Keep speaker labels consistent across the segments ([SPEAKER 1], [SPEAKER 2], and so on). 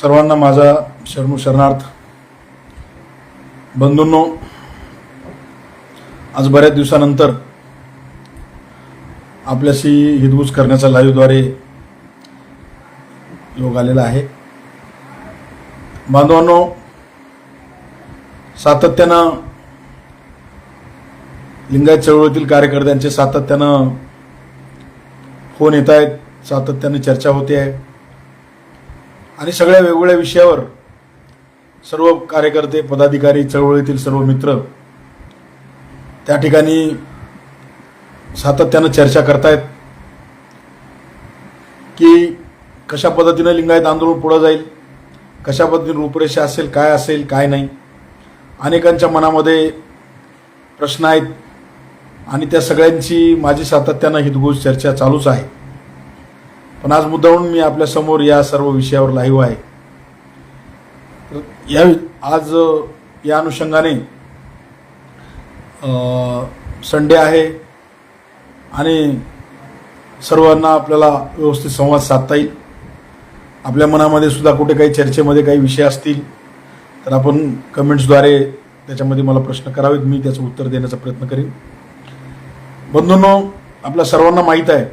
[SPEAKER 1] सर्वांना माझा शरणू शरणार्थ. बंधूंनो आज बऱ्याच दिवसानंतर आपल्याशी हितगुज करण्याचा लाईव्हद्वारे योग आलेला आहे. बांधवांनो सातत्यानं लिंगायत चळवळीतील कार्यकर्त्यांचे सातत्यानं फोन येत आहेत सातत्याने चर्चा होते आहे. आणि सगळ्या वेगवेगळ्या विषयावर सर्व कार्यकर्ते पदाधिकारी चळवळीतील सर्व मित्र त्या ठिकाणी सातत्यानं चर्चा करतायत की कशा पद्धतीनं लिंगायत आंदोलन पुढं जाईल कशा पद्धतीने रूपरेषा असेल काय असेल काय नाही. अनेकांच्या मनामध्ये प्रश्न आहेत आणि त्या सगळ्यांची माझी सातत्यानं हितगुज चर्चा चालूच आहे. पण आज मुद्दाहून मी आपल्यासमोर या सर्व विषयावर लाईव्ह आहे. तर या आज या अनुषंगाने संडे आहे आणि सर्वांना आपल्याला व्यवस्थित संवाद साधता येईल. आपल्या मनामध्ये सुद्धा कुठे काही चर्चेमध्ये काही विषय असतील तर आपण कमेंट्सद्वारे त्याच्यामध्ये मला प्रश्न करावेत. मी त्याचं उत्तर देण्याचा प्रयत्न करेन. बंधूंनो आपल्या सर्वांना माहीत आहे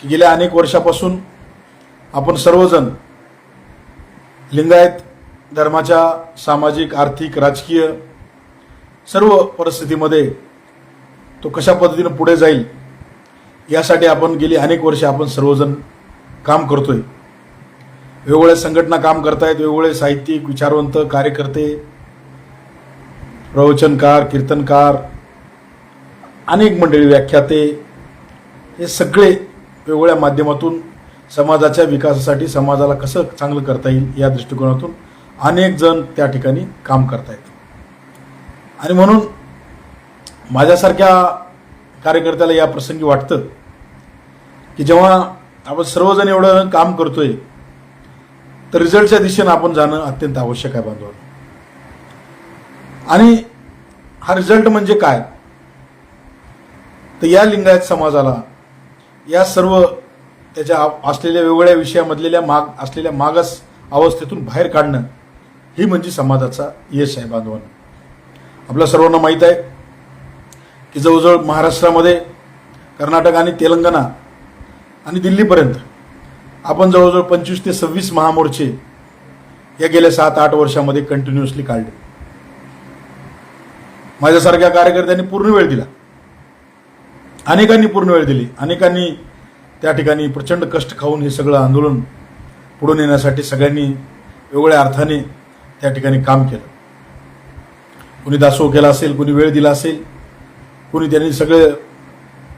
[SPEAKER 1] की गेल्या अनेक वर्षापासून आपण सर्वजण लिंगायत धर्माच्या सामाजिक आर्थिक राजकीय सर्व परिस्थितीमध्ये तो कशा पद्धतीनं पुढे जाईल यासाठी आपण गेली अनेक वर्षे आपण सर्वजण काम करतोय. वेगवेगळ्या संघटना काम करतायत वेगवेगळे साहित्यिक विचारवंत कार्यकर्ते प्रवचनकार कीर्तनकार अनेक मंडळी व्याख्याते हे सगळे वेगवेगळ्या माध्यमातून समाजाच्या विकासासाठी समाजाला कसं चांगलं करता येईल या दृष्टिकोनातून अनेक जण त्या ठिकाणी काम करतायत. आणि म्हणून माझ्यासारख्या कार्यकर्त्याला या प्रसंगी वाटतं की जेव्हा आपण सर्वजण एवढं काम करतोय तर रिझल्टच्या दिशेनं आपण जाणं अत्यंत आवश्यक आहे बांधवांनो. आणि हा रिझल्ट म्हणजे काय? तर या लिंगायत समाजाला या सर्व त्याच्या असलेल्या वेगवेगळ्या विषयामधलेल्या माग असलेल्या मागास अवस्थेतून बाहेर काढणं ही म्हणजे समाजाचा यश आहे बांधवानं. आपल्या सर्वांना माहीत आहे की जवळजवळ महाराष्ट्रामध्ये कर्नाटक आणि तेलंगणा आणि दिल्लीपर्यंत आपण जवळजवळ पंचवीस ते सव्वीस महामोर्चे या गेल्या सात आठ वर्षामध्ये कंटिन्युअसली काढले. माझ्यासारख्या कार्यकर्त्यांनी पूर्ण वेळ दिला. अनेकांनी पूर्ण वेळ दिली. अनेकांनी त्या ठिकाणी प्रचंड कष्ट खाऊन हे सगळं आंदोलन पुढून येण्यासाठी सगळ्यांनी वेगवेगळ्या अर्थाने त्या ठिकाणी काम केलं. कुणी दासो केला असेल कुणी वेळ दिला असेल कुणी त्यांनी सगळे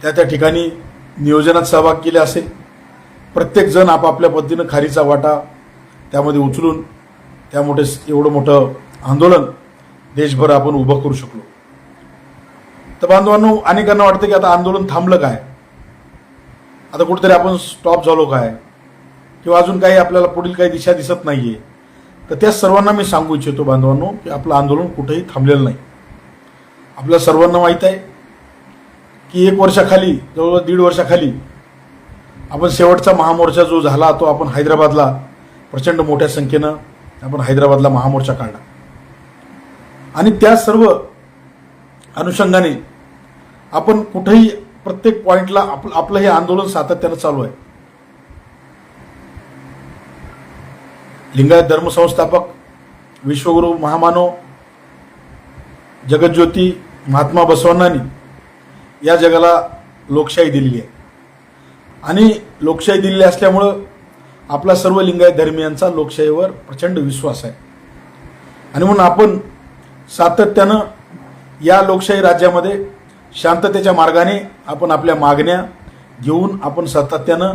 [SPEAKER 1] त्या त्या ठिकाणी नियोजनात सहभाग केले असेल प्रत्येकजण आपापल्या पद्धतीनं खारीचा वाटा त्यामध्ये उचलून त्या मोठे एवढं मोठं आंदोलन देशभर आपण उभं करू शकलो. तर बांधवांनो अनेकांना वाटतं की आता आंदोलन थांबलं काय? आता कुठेतरी आपण स्टॉप झालो काय? किंवा अजून काही आपल्याला पुढील काही दिशा दिसत नाही आहे तर त्या सर्वांना मी सांगू इच्छितो बांधवांनो की आपलं आंदोलन कुठेही थांबलेलं नाही. आपल्या सर्वांना माहीत आहे की एक वर्षाखाली जवळजवळ दीड वर्षाखाली आपण शेवटचा महामोर्चा जो झाला तो आपण हैदराबादला प्रचंड मोठ्या संख्येनं आपण हैदराबादला महामोर्चा काढला. आणि त्या सर्व अनुषंगाने आपण कुठेही प्रत्येक पॉइंटला आपलं आपलं हे आंदोलन सातत्यानं चालू आहे. लिंगायत धर्मसंस्थापक विश्वगुरु महामानव जगज्योती महात्मा बसवण्णांनी या जगाला लोकशाही दिलेली आहे. आणि लोकशाही दिलेली असल्यामुळं आपला सर्व लिंगायत धर्मियांचा लोकशाहीवर प्रचंड विश्वास आहे. आणि म्हणून आपण सातत्यानं या लोकशाही राज्यामध्ये शांततेच्या मार्गाने आपण आपल्या मागण्या घेऊन आपण सातत्यानं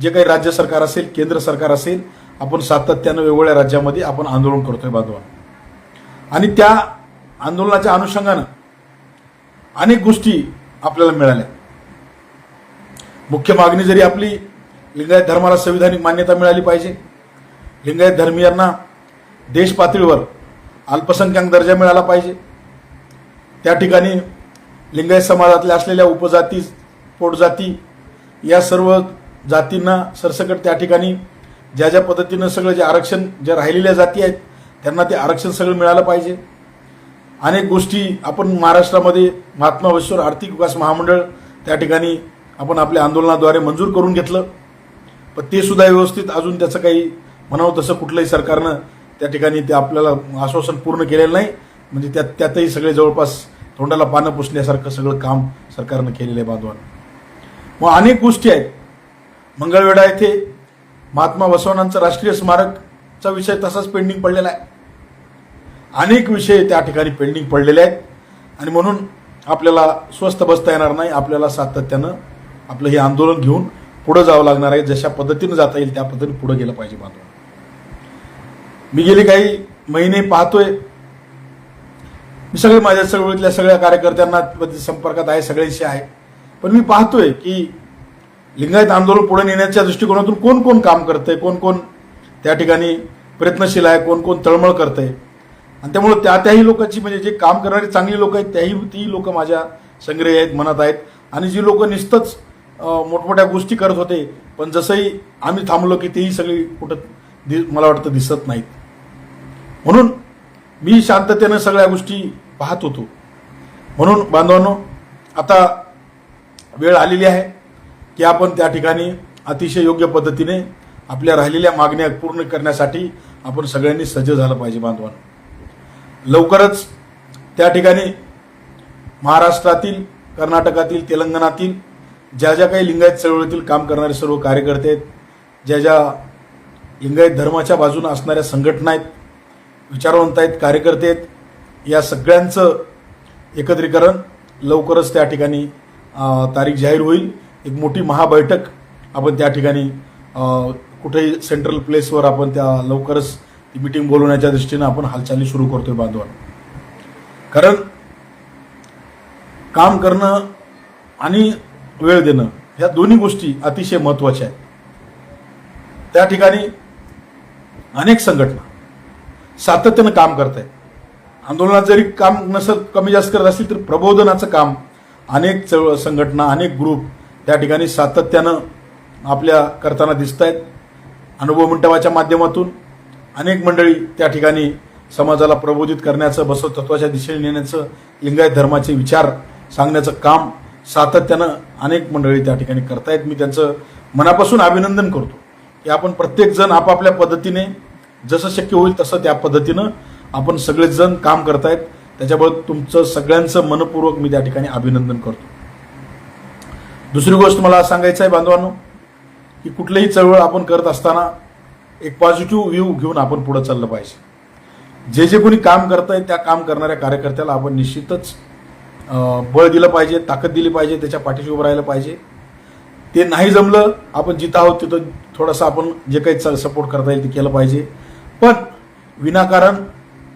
[SPEAKER 1] जे काही राज्य सरकार असेल केंद्र सरकार असेल आपण सातत्यानं वेगवेगळ्या राज्यामध्ये आपण आंदोलन करतोय बांधवा आणि त्या आंदोलनाच्या अनुषंगानं अनेक गोष्टी आपल्याला मिळाल्या. मुख्य मागणी जरी आपली लिंगायत धर्माला संविधानिक मान्यता मिळाली पाहिजे. लिंगायत धर्मियांना देश पातळीवर अल्पसंख्याक दर्जा मिळाला पाहिजे. त्या ठिकाणी लिंगायत समाजातल्या असलेल्या उपजाती पोटजाती या सर्व जातींना सरसकट त्या ठिकाणी ज्या ज्या पद्धतीनं सगळं जे आरक्षण ज्या राहिलेल्या जाती आहेत त्यांना ते आरक्षण सगळं मिळालं पाहिजे. अनेक गोष्टी आपण महाराष्ट्रामध्ये महात्मा बसवेश्वर आर्थिक विकास महामंडळ त्या ठिकाणी आपण आपल्या आंदोलनाद्वारे मंजूर करून घेतलं. पण ते सुद्धा व्यवस्थित अजून त्याचं काही म्हणावं तसं कुठलंही सरकारनं त्या ठिकाणी ते आपल्याला आश्वासन पूर्ण केलेलं नाही. म्हणजे त्यात त्यातही सगळे जवळपास तोंडाला पानं पुसण्यासारखं सगळं काम सरकारनं केलेलं आहे बांधवान. मग अनेक गोष्टी आहेत. मंगळवेढा येथे महात्मा बसवनांचं राष्ट्रीय स्मारकचा विषय तसाच पेंडिंग पडलेला आहे. अनेक विषय त्या ठिकाणी पेंडिंग पडलेले आहेत. आणि म्हणून आपल्याला स्वस्त बसता येणार नाही आपल्याला सातत्यानं आपलं हे आंदोलन घेऊन पुढं जावं लागणार आहे. जशा पद्धतीनं जाता येईल त्या पद्धतीने पुढं गेलं पाहिजे बांधव मी गेले काही महिने पाहतोय मी सगळे माझ्या चळवळीतल्या सगळ्या कार्यकर्त्यांना संपर्कात आहे सगळ्यांशी आहे. पण मी पाहतोय की लिंगायत आंदोलन पुढे नेण्याच्या दृष्टिकोनातून कोण कोण काम करतंय कोण कोण त्या ठिकाणी प्रयत्नशील आहे कोण कोण तळमळ करतंय. आणि त्यामुळे त्या त्याही लोकांची म्हणजे जे काम करणारी चांगली लोक आहेत त्याही ती लोक माझ्या संग्रही आहेत मनात आहेत. आणि जी लोक निस्तच मोठमोठ्या गोष्टी करत होते पण जसंही आम्ही थांबलो की तेही सगळी कुठं दि मला वाटतं दिसत नाहीत. म्हणून मी शांततेनं सगळ्या गोष्टी पाहत होतो. म्हणून बांधवांनो आता वेळ आलेली आहे की आपण त्या ठिकाणी अतिशय योग्य पद्धतीने आपल्या राहिलेल्या मागण्या पूर्ण करण्यासाठी आपण सगळ्यांनी सज्ज झालं पाहिजे बांधवांनो. लवकरच त्या ठिकाणी महाराष्ट्रातील कर्नाटकातील तेलंगणातील ज्या ज्या काही लिंगायत चळवळीतील काम करणारे सर्व कार्यकर्ते आहेत ज्या ज्या लिंगायत धर्माच्या बाजूने असणाऱ्या संघटना आहेत विचारवंत आहेत कार्यकर्ते आहेत या सगळ्यांचं एकत्रीकरण लवकरच त्या ठिकाणी तारीख जाहीर होईल. एक मोठी महाबैठक आपण त्या ठिकाणी कुठेही सेंट्रल प्लेसवर आपण त्या लवकरच ती मिटिंग बोलवण्याच्या दृष्टीनं आपण हालचाली सुरू करतोय बांधवान. कारण काम करणं आणि वेळ देणं ह्या दोन्ही गोष्टी अतिशय महत्त्वाच्या आहेत. त्या ठिकाणी अनेक संघटना सातत्यानं काम करत आहेत आंदोलनात जरी काम नसत कमी जास्त करत असतील तर प्रबोधनाचं काम अनेक चळवळ संघटना अनेक ग्रुप त्या ठिकाणी सातत्यानं आपल्या करताना दिसत आहेत अनुभव मंडपाच्या माध्यमातून अनेक मंडळी त्या ठिकाणी समाजाला प्रबोधित करण्याचं बसव तत्वाच्या दिशेने नेण्याचं लिंगायत धर्माचे विचार सांगण्याचं काम सातत्यानं अनेक मंडळी त्या ठिकाणी करतायत. मी त्यांचं मनापासून अभिनंदन करतो की आपण प्रत्येकजण आपापल्या पद्धतीने जसं शक्य होईल तसं त्या पद्धतीनं आपण सगळेजण काम करतायत त्याच्याबरोबर तुमचं सगळ्यांचं मनपूर्वक मी त्या ठिकाणी अभिनंदन करतो. दुसरी गोष्ट मला सांगायचं आहे बांधवांनो की कुठलीही चळवळ आपण करत असताना एक पॉझिटिव्ह व्ह्यू घेऊन आपण पुढे चाललं पाहिजे. जे जे कोणी काम करत आहे त्या काम करणाऱ्या कार्यकर्त्याला आपण निश्चितच बळ दिलं पाहिजे ताकद दिली पाहिजे त्याच्या पाठीशी उभं राहिलं पाहिजे. ते नाही जमलं आपण जिथं आहोत तिथं थोडंसं आपण जे काही सपोर्ट करता येईल ते केलं पाहिजे. पण विनाकारण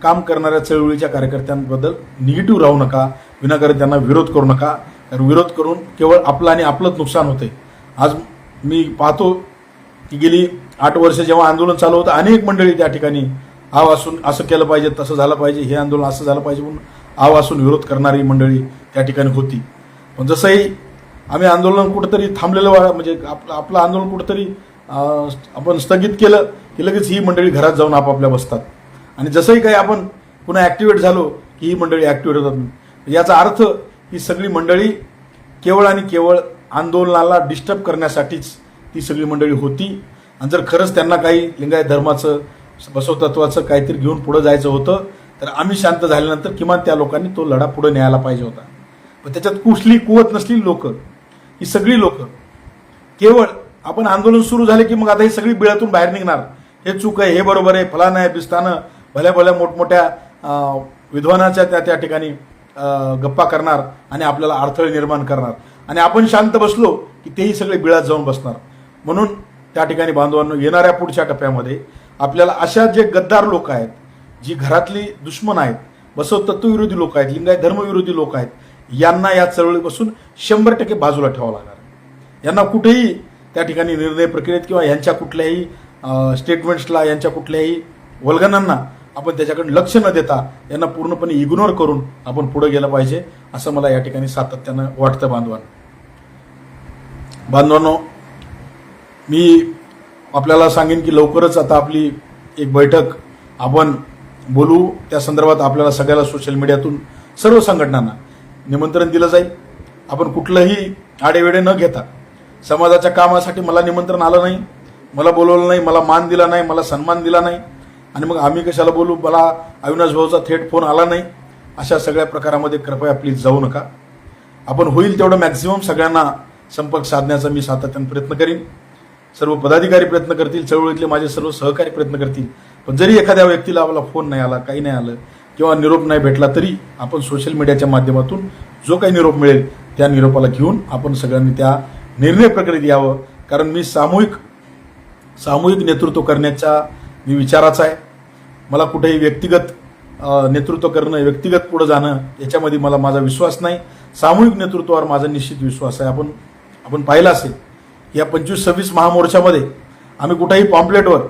[SPEAKER 1] काम करणाऱ्या चळवळीच्या कार्यकर्त्यांबद्दल निगेटिव्ह राहू नका विनाकारण त्यांना विरोध करू नका. कारण विरोध करून केवळ आपलं आणि आपलंच नुकसान होते. आज मी पाहतो की गेली आठ वर्ष जेव्हा आंदोलन चालू होतं अनेक मंडळी त्या ठिकाणी आव असून असं केलं पाहिजे तसं झालं पाहिजे हे आंदोलन असं झालं पाहिजे म्हणून आव असून विरोध करणारी मंडळी त्या ठिकाणी होती. पण जसंही आम्ही आंदोलन कुठंतरी थांबलेलं म्हणजे आपलं आपलं आंदोलन कुठंतरी आपण स्थगित केलं की लगेच ही मंडळी घरात जाऊन आपापल्या बसतात. आणि जसंही काही आपण पुन्हा ॲक्टिवेट झालो की ही मंडळी ॲक्टिवेट होतात म्हणजे याचा अर्थ ही सगळी मंडळी केवळ आणि केवळ आंदोलनाला डिस्टर्ब करण्यासाठीच ती सगळी मंडळी होती. आणि जर खरंच त्यांना काही लिंगायत धर्माचं बसवतत्वाचं काहीतरी घेऊन पुढं जायचं होतं तर आम्ही शांत झाल्यानंतर किमान त्या लोकांनी तो लढा पुढे न्यायला पाहिजे होता. पण त्याच्यात कुठली कुवत नसली लोक ही सगळी लोक. केवळ आपण आंदोलन सुरू झाले की मग आता ही सगळी बिळातून बाहेर निघणार. हे चूक आहे हे बरोबर आहे फलानं आहे बिस्तानं भल्या भल्या मोठमोठ्या विद्वानाच्या त्या त्या ठिकाणी गप्पा करणार आणि आपल्याला अडथळे निर्माण करणार. आणि आपण शांत बसलो की तेही सगळे बिळात जाऊन बसणार. म्हणून त्या ठिकाणी बांधवांनो येणाऱ्या पुढच्या टप्प्यामध्ये आपल्याला अशा जे गद्दार लोक आहेत जी घरातली दुश्मन आहेत बसवतत्वविरोधी लोक आहेत लिंगायत धर्मविरोधी लोक आहेत यांना या चळवळीपासून शंभर टक्के बाजूला ठेवावं लागणार. यांना कुठेही त्या ठिकाणी निर्णय प्रक्रियेत किंवा यांच्या कुठल्याही स्टेटमेंट्सला यांच्या कुठल्याही वल्गनांना आपण त्याच्याकडे लक्ष न देता यांना पूर्णपणे इग्नोर करून आपण पुढे गेलं पाहिजे असं मला या ठिकाणी सातत्यानं वाटतं बांधवान. बांधवांनो मी आपल्याला सांगेन की लवकरच आता आपली एक बैठक आपण बोलू. त्या संदर्भात आपल्याला सगळ्याला सोशल मीडियातून सर्व संघटनांना निमंत्रण दिलं जाईल. आपण कुठलंही आडेवेडे न घेता समाजाच्या कामासाठी मला निमंत्रण आलं नाही मला बोलवलं नाही मला मान दिला नाही मला सन्मान दिला नाही. आणि मग आम्ही कशाला बोलू? मला अविनाश भाऊचा थेट फोन आला नाही. अशा सगळ्या प्रकारामध्ये कृपया प्लीज जाऊ नका. आपण होईल तेवढं मॅक्झिमम सगळ्यांना संपर्क साधण्याचा मी सातत्याने प्रयत्न करीन. सर्व पदाधिकारी प्रयत्न करतील चळवळीतले माझे सर्व सहकारी प्रयत्न करतील. पण जरी एखाद्या व्यक्तीला आपला फोन नाही आला काही नाही आलं किंवा निरोप नाही भेटला तरी आपण सोशल मीडियाच्या माध्यमातून जो काही निरोप मिळेल त्या निरोपाला घेऊन आपण सगळ्यांनी त्या निर्णय प्रक्रियेत यावं. कारण मी सामूहिक सामूहिक नेतृत्व करण्याच्या मी विचाराचा आहे. मला कुठेही व्यक्तिगत नेतृत्व करणं व्यक्तिगत पुढं जाणं याच्यामध्ये मला माझा विश्वास नाही. सामूहिक नेतृत्वावर माझा निश्चित विश्वास आहे. आपण आपण पाहिलं असेल या पंचवीस सव्वीस महामोर्चामध्ये आम्ही कुठेही पॉम्पलेटवर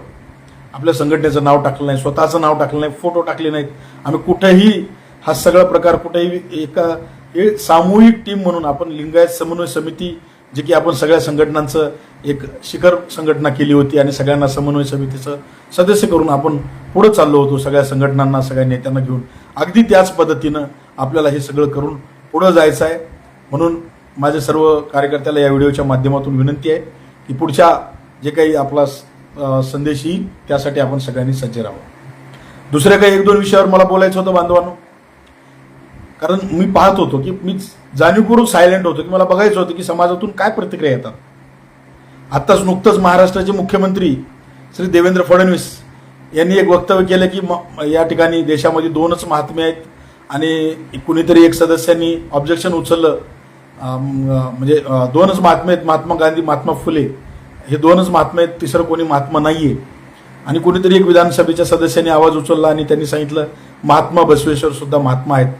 [SPEAKER 1] आपल्या संघटनेचं नाव टाकलं नाही स्वतःचं नाव टाकलं नाही फोटो टाकले नाहीत. आम्ही कुठेही हा सगळा प्रकार कुठेही एका हे सामूहिक टीम म्हणून आपण लिंगायत समन्वय समिती जे की आपण सगळ्या संघटनांचं एक शिखर संघटना केली होती आणि सगळ्यांना समन्वय समितीचं सदस्य करून आपण पुढे चाललो होतो सगळ्या संघटनांना सगळ्या नेत्यांना घेऊन. अगदी त्याच पद्धतीनं आपल्याला हे सगळं करून पुढं जायचं आहे. म्हणून माझ्या सर्व कार्यकर्त्याला या व्हिडिओच्या माध्यमातून विनंती आहे की पुढच्या जे काही आपला संदेश येईल त्यासाठी आपण सगळ्यांनी सज्ज राहावं. दुसऱ्या काही एक दोन विषयावर मला बोलायचं होतं बांधवांनो. कारण मी पाहत होतो की मी जाणीवपूर्वक सायलेंट होतो की मला बघायचं होतं की समाजातून काय प्रतिक्रिया येतात. आत्ताच नुकतंच महाराष्ट्राचे मुख्यमंत्री श्री देवेंद्र फडणवीस यांनी एक वक्तव्य केलं की या ठिकाणी देशामध्ये दोनच महात्मे आहेत आणि कुणीतरी एक सदस्यांनी ऑब्जेक्शन उचललं. म्हणजे दोनच महात्मे आहेत महात्मा गांधी महात्मा फुले. हे दोनच महात्मे आहेत तिसरं कोणी महात्मा नाही आहे आणि कुणीतरी एक विधानसभेच्या सदस्यांनी आवाज उचलला आणि त्यांनी सांगितलं महात्मा बसवेश्वर सुद्धा महात्मा आहेत.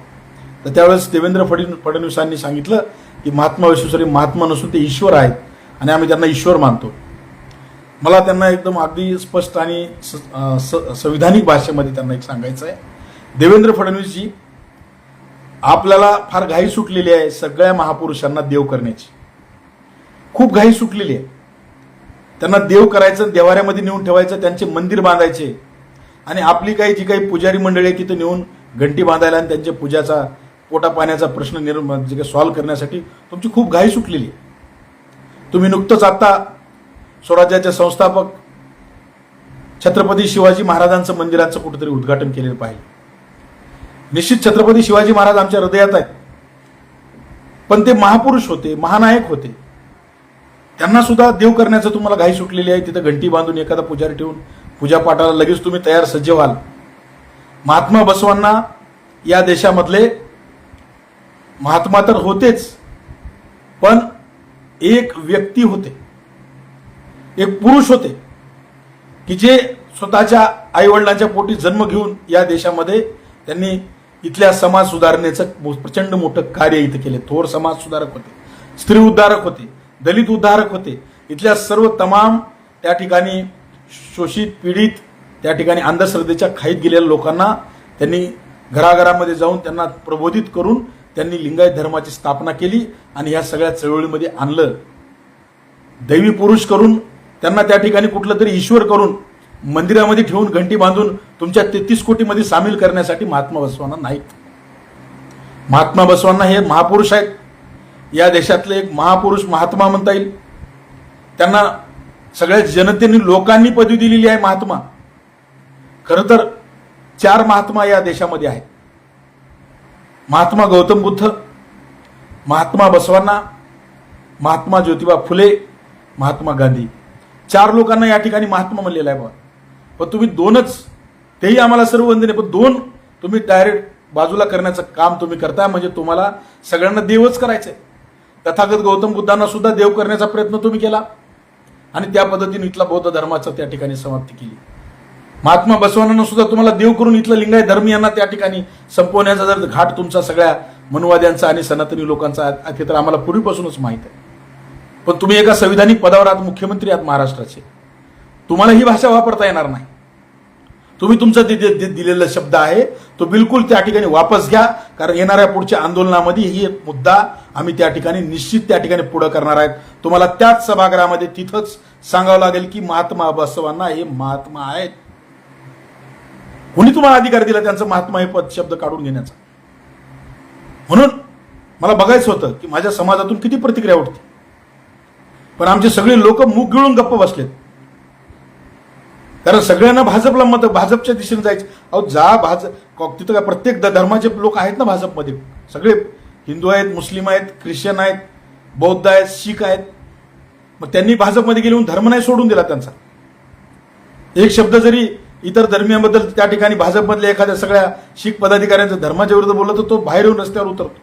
[SPEAKER 1] तर त्यावेळेस देवेंद्र फडण फडणवीसांनी सांगितलं की महात्मा विश्वेश्वरी महात्मा नसून ते ईश्वर आहेत आणि आम्ही त्यांना ईश्वर मानतो. मला त्यांना एकदम अगदी स्पष्ट आणि स- स- संविधानिक भाषेमध्ये त्यांना एक सांगायचं आहे. देवेंद्र फडणवीसजी आपल्याला फार घाई सुटलेली आहे सगळ्या महापुरुषांना देव करण्याची. खूप घाई सुटलेली आहे. त्यांना देव करायचं देवाऱ्यामध्ये नेऊन ठेवायचं त्यांचे मंदिर बांधायचे आणि आपली काही जी काही पुजारी मंडळी आहे तिथं नेऊन घंटी बांधायला आणि त्यांच्या पूजाचा पोटा पाण्याचा प्रश्न निर्माण जे काही सॉल्व्ह करण्यासाठी तुमची खूप घाई सुटलेली आहे. तुम्ही नुकतंच आता स्वराज्याचे संस्थापक छत्रपती शिवाजी महाराजांचं मंदिराचं कुठेतरी उद्घाटन केलेलं पाहिजे निश्चित छत्रपती शिवाजी महाराज आमच्या हृदयात आहेत. पण ते महापुरुष होते महानायक होते. त्यांना सुद्धा देव करण्याचं तुम्हाला घाई सुटलेली आहे. तिथं घंटी बांधून एखादा पुजारी ठेवून पूजापाठाला लगेच तुम्ही तयार सज्ज व्हाल. महात्मा बसवांना या देशामधले महात्मा तर होतेच पण एक व्यक्ती होते. एक पुरुष होते की जे स्वतःच्या आईवडिलांच्या पोटी जन्म घेऊन या देशामध्ये त्यांनी इथल्या समाज सुधारणेचं प्रचंड मोठं कार्य इथं केले. थोर समाज सुधारक होते स्त्री उद्धारक होते दलित उद्धारक होते. इथल्या सर्व तमाम त्या ठिकाणी शोषित पीडित त्या ठिकाणी अंधश्रद्धेच्या खाईत गेलेल्या लोकांना त्यांनी घराघरामध्ये जाऊन त्यांना प्रबोधित करून त्यांनी लिंगायत धर्माची स्थापना केली आणि ह्या सगळ्या चळवळीमध्ये आणलं. दैवी पुरुष करून त्यांना त्या ठिकाणी कुठलं तरी ईश्वर करून मंदिरामध्ये ठेवून घंटी बांधून तुमच्या तेहतीस कोटीमध्ये सामील करण्यासाठी महात्मा बसवांना नाहीत. महात्मा बसवांना हे महापुरुष आहेत. या देशातले एक महापुरुष महात्मा म्हणता येईल. त्यांना सगळ्या जनतेने लोकांनी पदवी दिलेली आहे महात्मा. खरं तर चार महात्मा या देशामध्ये आहेत. महात्मा गौतम बुद्ध महात्मा बसवांना महात्मा ज्योतिबा फुले महात्मा गांधी. चार लोकांना या ठिकाणी महात्मा म्हणलेला आहे बाबा पण तुम्ही दोनच तेही आम्हाला सर्व वंदने पण दोन तुम्ही डायरेक्ट बाजूला करण्याचं काम तुम्ही करताय म्हणजे तुम्हाला सगळ्यांना देवच करायचंय. तथागत गौतम बुद्धांना सुद्धा देव करण्याचा प्रयत्न तुम्ही केला. आणि त्या पद्धतीने इथला बौद्ध धर्माचा त्या ठिकाणी समाप्ती केली. महात्मा बसवानांना सुद्धा तुम्हाला देव करून इथलं लिंगाय धर्मीयांना त्या ठिकाणी संपवण्याचा जर घाट तुमचा सगळ्या मनुवाद्यांचा आणि सनातनी लोकांचा ते तर आम्हाला पूर्वीपासूनच माहीत आहे. पण तुम्ही एका संविधानिक पदावर आहात मुख्यमंत्री आहात महाराष्ट्राचे. तुम्हाला ही भाषा वापरता येणार नाही. तुम्ही तुमचा दि- दि- दिलेला शब्द आहे तो बिलकुल त्या ठिकाणी वापस घ्या कारण येणाऱ्या पुढच्या आंदोलनामध्ये ही एक मुद्दा आम्ही त्या ठिकाणी निश्चित त्या ठिकाणी पुढे करणार आहेत. तुम्हाला त्याच सभागृहामध्ये तिथंच सांगावं लागेल की महात्मा बसवांना हे महात्मा आहेत. कुणी तुम्हाला अधिकार दिला त्यांचं महात्मा हे पद शब्द काढून घेण्याचा? म्हणून मला बघायचं होतं की माझ्या समाजातून किती प्रतिक्रिया उठते. पण आमचे सगळे लोक मुख गिळून गप्प बसलेत. कारण सगळ्यांना भाजपला मत भाजपच्या दिशेने जायचं. अहो जा भाजप तिथं काय प्रत्येक धर्माचे लोक आहेत ना भाजपमध्ये. सगळे हिंदू आहेत मुस्लिम आहेत ख्रिश्चन आहेत बौद्ध आहेत शीख आहेत. मग त्यांनी भाजपमध्ये गेले धर्म नाही सोडून दिला त्यांचा. एक शब्द जरी इतर धर्मियांबद्दल त्या ठिकाणी भाजपमधल्या एखाद्या सगळ्या शीख पदाधिकाऱ्यांचा धर्माच्या विरुद्ध बोललं तर तो बाहेर येऊन रस्त्यावर उतरतो.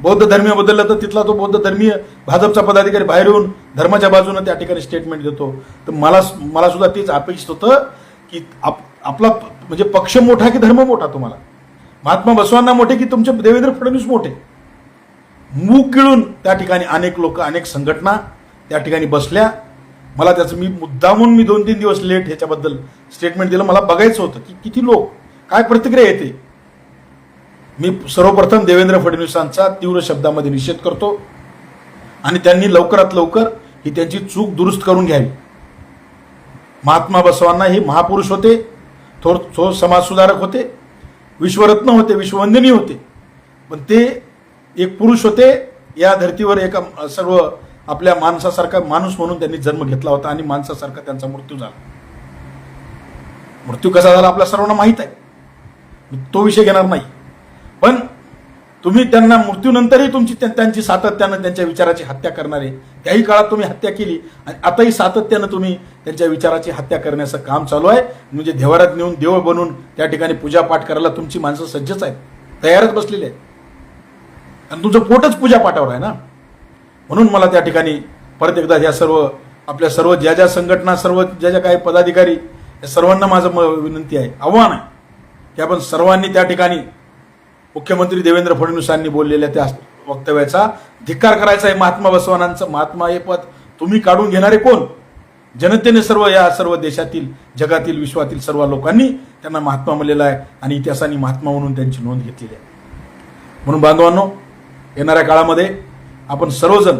[SPEAKER 1] बौद्ध धर्मीय बदललं तर तिथला तो बौद्ध धर्मीय भाजपचा पदाधिकारी बाहेर येऊन धर्माच्या बाजूने त्या ठिकाणी स्टेटमेंट देतो. तर मला मला सुद्धा तेच अपेक्षित होतं की आप, आपला प- म्हणजे पक्ष मोठा की धर्म मोठा तुम्हाला? महात्मा बसवांना मोठे की तुमचे देवेंद्र फडणवीस मोठे? मूग गिळून त्या ठिकाणी अनेक लोक अनेक संघटना त्या ठिकाणी बसल्या. मला त्याचं मी मुद्दामून मी दोन तीन दिवस लेट ह्याच्याबद्दल स्टेटमेंट दिलं. मला बघायचं होतं की किती लोक काय प्रतिक्रिया येते. मी सर्वप्रथम देवेंद्र फडणवीसांचा तीव्र शब्दामध्ये निषेध करतो आणि त्यांनी लवकरात लवकर ही त्यांची चूक दुरुस्त करून घ्यावी. महात्मा बसवांना हे महापुरुष होते थोर थोर समाजसुधारक होते विश्वरत्न होते विश्ववंदनीय होते. पण ते एक पुरुष होते या धर्तीवर एका सर्व आपल्या माणसासारखा माणूस म्हणून त्यांनी जन्म घेतला होता आणि माणसासारखा त्यांचा मृत्यू झाला. मृत्यू कसा झाला आपल्या सर्वांना माहीत आहे. तो विषय घेणार नाही. पण तुम्ही त्यांना मृत्यूनंतरही तुमची त्यांची सातत्यानं त्यांच्या विचाराची हत्या करणारे. त्याही काळात तुम्ही हत्या केली आणि आताही सातत्यानं तुम्ही त्यांच्या विचाराची हत्या करण्याचं काम चालू आहे. म्हणजे देवारात नेऊन देव बनून त्या ठिकाणी पूजापाठ करायला तुमची माणसं सज्जच आहेत. तयारच बसलेली आहेत. आणि तुमचं पोटच पूजापाठावर आहे ना? म्हणून मला त्या ठिकाणी परत एकदा ह्या सर्व आपल्या सर्व ज्या ज्या संघटना सर्व ज्या ज्या काही पदाधिकारी या सर्वांना माझं म- विनंती आहे आव्हान आहे की आपण सर्वांनी त्या ठिकाणी मुख्यमंत्री देवेंद्र फडणवीसांनी बोललेल्या त्या वक्तव्याचा धिक्कार करायचा आहे. महात्मा बसवानांचं महात्मा हे पद तुम्ही काढून घेणारे कोण? जनतेने सर्व या सर्व देशातील जगातील विश्वातील सर्व लोकांनी त्यांना महात्मा म्हणलेला आहे आणि इतिहासाने महात्मा म्हणून त्यांची नोंद घेतलेली आहे. म्हणून बांधवांनो येणाऱ्या काळामध्ये आपण सर्वजण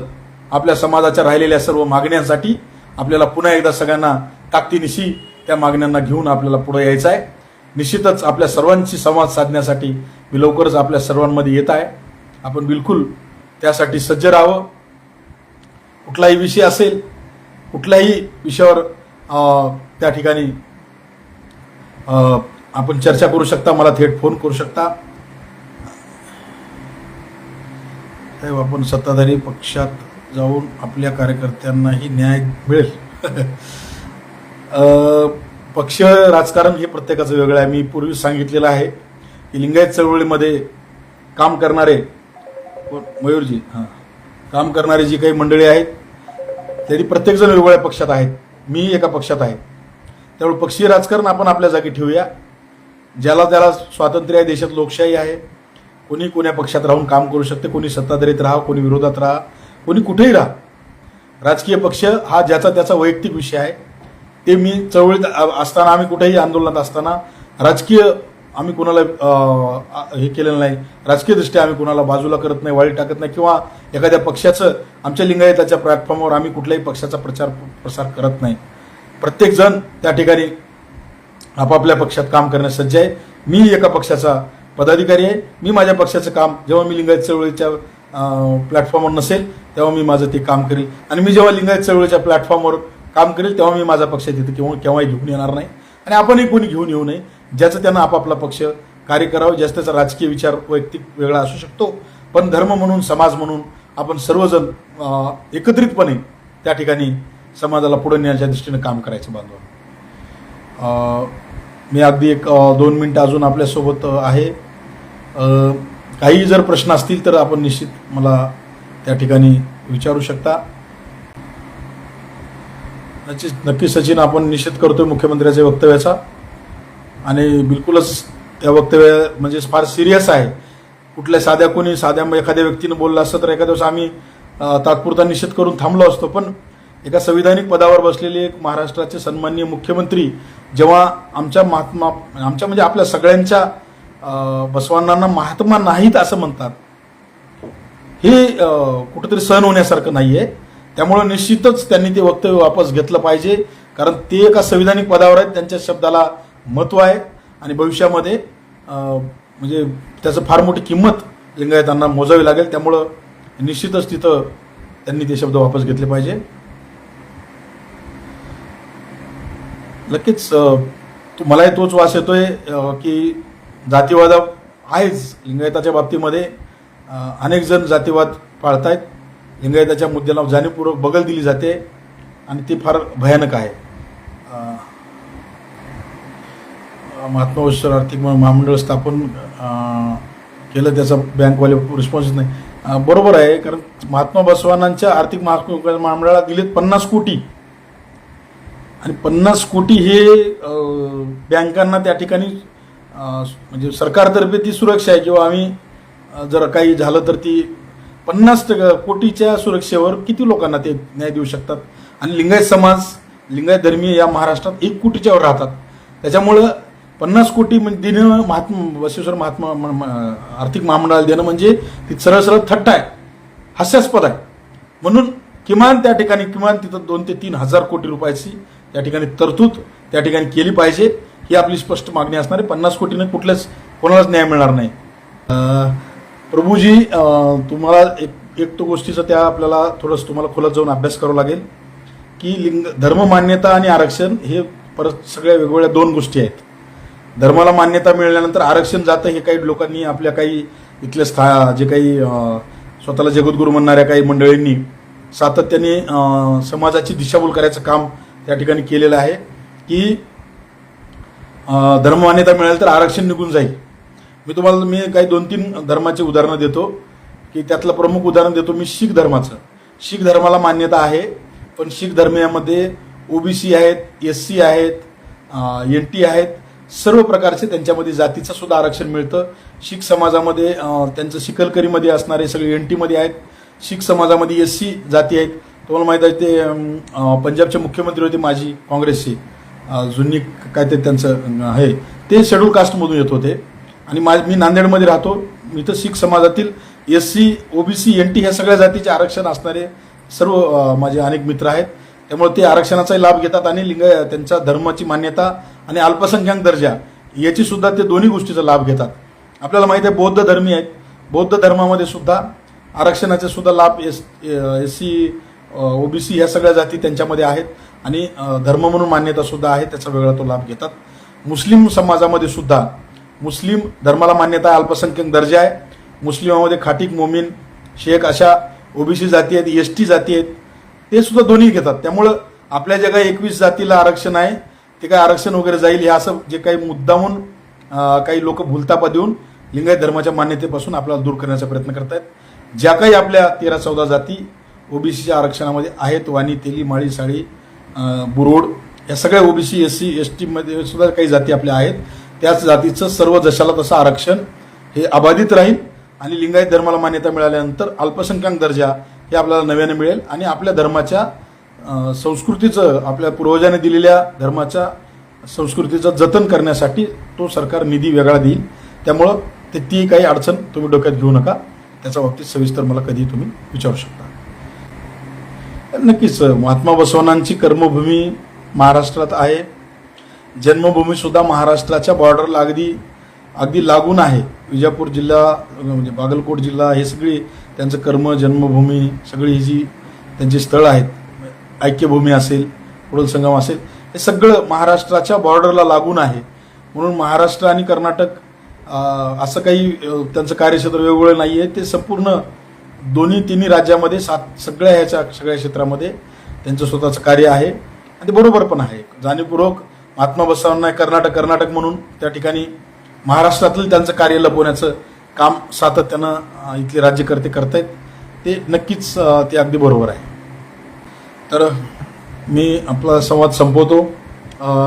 [SPEAKER 1] आपल्या समाजाच्या राहिलेल्या सर्व मागण्यांसाठी आपल्याला पुन्हा एकदा सगळ्यांना ताकदीनिशी त्या मागण्यांना घेऊन आपल्याला पुढे यायचं आहे. निश्चितच आपल्या सर्वांशी संवाद साधण्यासाठी मी लवकरच आपल्या सर्वांमध्ये येत आहे. आपण बिलकुल त्यासाठी सज्ज राहावं. कुठलाही विषय असेल कुठल्याही विषयावर त्या ठिकाणी आपण चर्चा करू शकता मला थेट फोन करू शकता. साहेब आपण सत्ताधारी पक्षात जाऊन आपल्या कार्यकर्त्यांनाही न्याय मिळेल. पक्ष राजकारण हे प्रत्येकाचं वेगळं आहे. मी पूर्वी सांगितलेलं आहे की लिंगायत चळवळीमध्ये काम करणारे मयूरजी हां काम करणारी जी काही मंडळी आहेत तरी प्रत्येकजण वेगवेगळ्या पक्षात आहेत. मी एका पक्षात आहे. त्यामुळे पक्षीय राजकारण आपण आपल्या जागी ठेवूया. ज्याला त्याला स्वातंत्र्य आहे देशात लोकशाही आहे कोणी कोण्या पक्षात राहून काम करू शकते कोणी सत्ताधारीत राहा कोणी विरोधात राहा कोणी कुठेही राहा. राजकीय पक्ष हा ज्याचा त्याचा वैयक्तिक विषय आहे. ते मी चळवळीत असताना आम्ही कुठेही आंदोलनात असताना राजकीय आम्ही कोणाला हे केलेलं नाही. राजकीयदृष्ट्या आम्ही कोणाला बाजूला करत नाही वाळी टाकत नाही किंवा एखाद्या पक्षाचं आमच्या लिंगायताच्या प्लॅटफॉर्मवर आम्ही कुठल्याही पक्षाचा प्रचार प्रसार करत नाही. प्रत्येकजण त्या ठिकाणी आपापल्या पक्षात काम करण्यास सज्ज आहे. मी एका पक्षाचा पदाधिकारी आहे. मी माझ्या पक्षाचं काम जेव्हा मी लिंगायत चळवळीच्या प्लॅटफॉर्मवर नसेल तेव्हा मी माझं ते काम करेल. आणि मी जेव्हा लिंगायत चळवळीच्या प्लॅटफॉर्मवर काम करेल तेव्हा मी माझा पक्ष तिथे किंवा केव्हाही घेऊन येणार नाही. आणि आपणही कोणी घेऊन येऊ नये ज्याचं त्यांना आपापला पक्ष कार्य करावं ज्याचा त्याचा राजकीय विचार वैयक्तिक वेगळा असू शकतो. पण धर्म म्हणून समाज म्हणून आपण सर्वजण एकत्रितपणे त्या ठिकाणी समाजाला पुढे नेण्याच्या दृष्टीने काम करायचं बांधव मी अगदी एक दोन मिनटं अजून आपल्यासोबत आहे. काही जर प्रश्न असतील तर आपण निश्चित मला त्या ठिकाणी विचारू शकता. नक्कीच नक्की सचिन आपण निषेध करतोय मुख्यमंत्र्याच्या वक्तव्याचा. आणि बिलकुलच त्या वक्तव्य म्हणजे फार सिरियस आहे. कुठल्या साध्या कोणी साध्या एखाद्या व्यक्तीनं बोललं असतं तर एखाद्या दिवस आम्ही तात्पुरता निषेध करून थांबलो असतो. पण एका संविधानिक पदावर बसलेले एक महाराष्ट्राचे सन्माननीय मुख्यमंत्री जेव्हा आमच्या महात्मा आमच्या म्हणजे आपल्या सगळ्यांच्या बसवांना महात्मा नाहीत असं म्हणतात. हे कुठंतरी सहन होण्यासारखं नाहीये. त्यामुळं निश्चितच त्यांनी ते वक्तव्य वापस घेतलं पाहिजे. कारण ते एका संविधानिक पदावर आहेत त्यांच्या शब्दाला महत्त्व आहे. आणि भविष्यामध्ये म्हणजे त्याचं फार मोठी किंमत लिंगायतांना मोजावी लागेल. त्यामुळं निश्चितच तिथं त्यांनी ते शब्द वापस घेतले पाहिजे. नक्कीच मलाही तोच वास येतोय की जातीवाद आहेच लिंगायताच्या बाबतीमध्ये. अनेक जण जातीवाद पाळतायत. लिंगायताच्या मुद्द्याला जाणीवपूर्वक बगल दिली जाते आणि ती फार भयानक आहे. महात्मा वस्त्र आर्थिक महामंडळ स्थापन केलं त्याचा बँकवाले रिस्पॉन्स नाही. बरोबर आहे कारण महात्मा बसवानांच्या आर्थिक महा- महामंडळाला दिलेत पन्नास कोटी. आणि पन्नास कोटी हे बँकांना त्या ठिकाणी म्हणजे सरकारतर्फे ती सुरक्षा आहे. किंवा आम्ही जर काही झालं तर ती पन्नास कोटीच्या सुरक्षेवर किती लोकांना ते न्याय देऊ शकतात? आणि लिंगायत समाज लिंगायत धर्मीय या महाराष्ट्रात एक कोटीच्यावर राहतात. त्याच्यामुळं पन्नास कोटी म्हणजे देणं महात्मा बसवेश्वर महात्मा म- म- आर्थिक महामंडळाला देणं म्हणजे ती सरळ सरळ थट्टा आहे. हास्यास्पद आहे. म्हणून किमान त्या ठिकाणी किमान तिथं दोन ते तीन हजार कोटी रुपयाची त्या ठिकाणी तरतूद त्या ठिकाणी केली पाहिजे ही आपली स्पष्ट मागणी असणार आहे. पन्नास कोटीने कुठल्याच कोणालाच न्याय मिळणार नाही. प्रभूजी तुम्हाला एक एक तो गोष्टीचा त्या आपल्याला थोडंसं तुम्हाला खोलात जाऊन अभ्यास करावा लागेल की लिंग धर्ममान्यता आणि आरक्षण हे परत सगळ्या वेगवेगळ्या दोन गोष्टी आहेत. धर्माला मान्यता मिळाल्यानंतर आरक्षण जातं हे काही लोकांनी आपल्या काही इथल्या स्था जे काही स्वतःला जगद्गुरू म्हणणाऱ्या काही मंडळींनी सातत्याने समाजाची दिशाभूल करायचं काम त्या ठिकाणी केलेलं आहे की धर्ममान्यता मिळाली तर आरक्षण निघून जाईल. मी तुम्हाला मी काही दोन तीन धर्माचे उदाहरणं देतो की त्यातलं प्रमुख उदाहरण देतो मी शीख धर्माचं. शीख धर्माला मान्यता आहे पण शीख धर्मियामध्ये ओबीसी आहेत एस सी आहेत एन टी आहेत सर्व प्रकारचे त्यांच्यामध्ये जातीचं सुद्धा आरक्षण मिळतं. शीख समाजामध्ये त्यांचं शिकलकरीमध्ये असणारे सगळे एन टीमध्ये आहेत. शीख समाजामध्ये एस सी जाती आहेत. तुम्हाला माहीत आहे ते पंजाबचे मुख्यमंत्री होते माजी काँग्रेसचे. जुनी काय ते त्यांचं आहे. ते शेड्यूल कास्टमधून येत होते. आणि मा मी नांदेडमध्ये राहतो. मी तर शीख समाजातील S C OBC N T ह्या सगळ्या जातीचे आरक्षण असणारे सर्व माझे अनेक मित्र आहेत. त्यामुळे ते आरक्षणाचाही लाभ घेतात आणि लिंग त्यांच्या धर्माची मान्यता आणि अल्पसंख्याक दर्जा याची सुद्धा ते दोन्ही गोष्टीचा लाभ घेतात. आपल्याला माहिती आहे बौद्ध धर्मी आहेत. बौद्ध धर्मामध्ये सुद्धा आरक्षणाचे सुद्धा लाभ एस एस सी ओबीसी ह्या सगळ्या जाती त्यांच्यामध्ये आहेत आणि धर्म म्हणून मान्यता सुद्धा आहे त्याचा वेगळा तो लाभ घेतात. मुस्लिम समाजामध्ये सुद्धा मुस्लिम धर्माला मान्यता आहे, अल्पसंख्याक दर्जा आहे. मुस्लिमामध्ये खाटीक मोमीन शेख अशा ओबीसी जाती आहेत एस टी जाती आहेत ते सुद्धा दोन्ही घेतात. त्यामुळं आपल्या ज्या काही एकवीस जातीला आरक्षण आहे ते काय आरक्षण वगैरे जाईल हे असं जे काही मुद्दाहून काही लोक भूलतापा देऊन लिंगायत धर्माच्या मान्यतेपासून आपल्याला दूर करण्याचा प्रयत्न करतायत. ज्या काही आपल्या तेरा चौदा जाती ओबीसीच्या आरक्षणामध्ये आहेत वाणी तेली माळी साळी बुरोड या सगळ्या ओबीसी एस सी एस टीमध्ये सुद्धा काही जाती आपल्या आहेत. त्याच जातीचं सर्व जशाला तसं आरक्षण हे अबाधित राहील आणि लिंगायत धर्माला मान्यता मिळाल्यानंतर अल्पसंख्याक दर्जा हे आपल्याला नव्याने मिळेल आणि आपल्या धर्माच्या संस्कृतीचं आपल्या पूर्वजाने दिलेल्या धर्माच्या संस्कृतीचं जतन करण्यासाठी तो सरकार निधी वेगळा देईल. त्यामुळं ते ती काही अडचण तुम्ही डोक्यात घेऊ नका. त्याच्या बाबतीत सविस्तर मला कधी तुम्ही विचारू शकता. नक्कीच महात्मा बसवनांची कर्मभूमी महाराष्ट्रात आहे. जन्मभूमी सुद्धा महाराष्ट्राच्या बॉर्डरला अगदी अगदी लागून आहे. विजापूर जिल्हा म्हणजे बागलकोट जिल्हा हे सगळी त्यांचं कर्म जन्मभूमी सगळी ही जी त्यांची स्थळं आहेत ऐक्यभूमी असेल कुडल संगम असेल हे सगळं महाराष्ट्राच्या बॉर्डरला लागून आहे. म्हणून महाराष्ट्र आणि कर्नाटक असं काही त्यांचं कार्यक्षेत्र वेगवेगळं नाही आहे ते संपूर्ण दोन्ही तिन्ही राज्यामध्ये सात सगळ्या ह्याच्या सगळ्या क्षेत्रामध्ये त्यांचं स्वतःचं कार्य आहे. आणि ते बरोबर पण आहे. जाणीवपूर्वक महात्मा बसवांना कर्नाटक कर्नाटक म्हणून त्या ठिकाणी महाराष्ट्रातील त्यांचं कार्य लपवण्याचं काम सातत्यानं इथले राज्यकर्ते करतायत. ते नक्कीच ते अगदी बरोबर आहे. तर मी आपला संवाद संपवतो.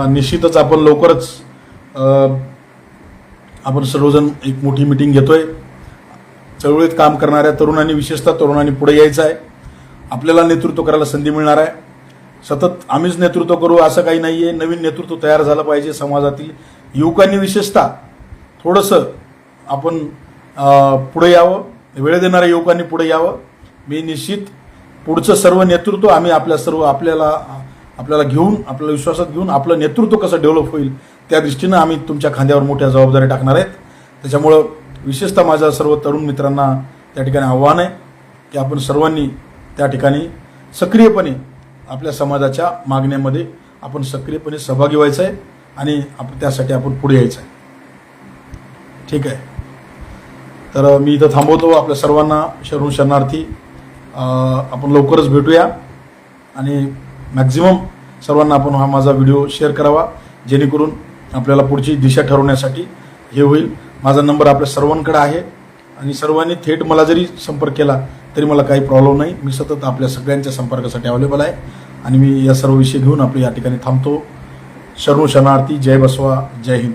[SPEAKER 1] निश्चितच आपण लवकरच आपण सर्वजण एक मोठी मिटिंग घेतोय. चळवळीत काम करणाऱ्या तरुणांनी विशेषतः तरुणांनी पुढे यायचं आहे. आपल्याला नेतृत्व करायला संधी मिळणार आहे. सतत आम्हीच नेतृत्व करू असं काही नाही आहे नवीन नेतृत्व तयार झालं पाहिजे समाजातील युवकांनी विशेषतः. थोडंसं आपण पुढे यावं. वेळ देणाऱ्या युवकांनी पुढे यावं. मी निश्चित पुढचं सर्व नेतृत्व आम्ही आपल्या सर्व आपल्याला आपल्याला घेऊन आपल्याला विश्वासात घेऊन आपलं नेतृत्व कसं डेव्हलप होईल त्या दृष्टीनं आम्ही तुमच्या खांद्यावर मोठ्या जबाबदाऱ्या टाकणार आहेत. त्याच्यामुळं विशेषतः माझ्या सर्व तरुण मित्रांना त्या ठिकाणी आव्हान आहे की आपण सर्वांनी त्या ठिकाणी सक्रियपणे आपल्या समाजाच्या मागण्यामध्ये आपण सक्रियपणे सहभागी व्हायचं आहे आणि आप त्यासाठी आपण पुढे यायचं आहे. ठीक आहे. तर मी इथं थांबवतो. आपल्या सर्वांना शरण शरणार्थी आपण लवकरच भेटूया आणि मॅक्झिमम सर्वांना आपण हा माझा व्हिडिओ शेअर करावा जेणेकरून आपल्याला पुढची दिशा ठरवण्यासाठी हे होईल. माझा नंबर आपल्या सर्वांकडे आहे. आणि सर्वांनी थेट मला जरी संपर्क केला तरी मला काही प्रॉब्लेम नाही. मी सतत आपल्या सगळ्यांच्या संपर्कासाठी अवेलेबल आहे. आणि मी या सर्व विषय घेऊन आपले या ठिकाणी थांबतो. शरणू शरणार्थी जय बसवा जय हिंद.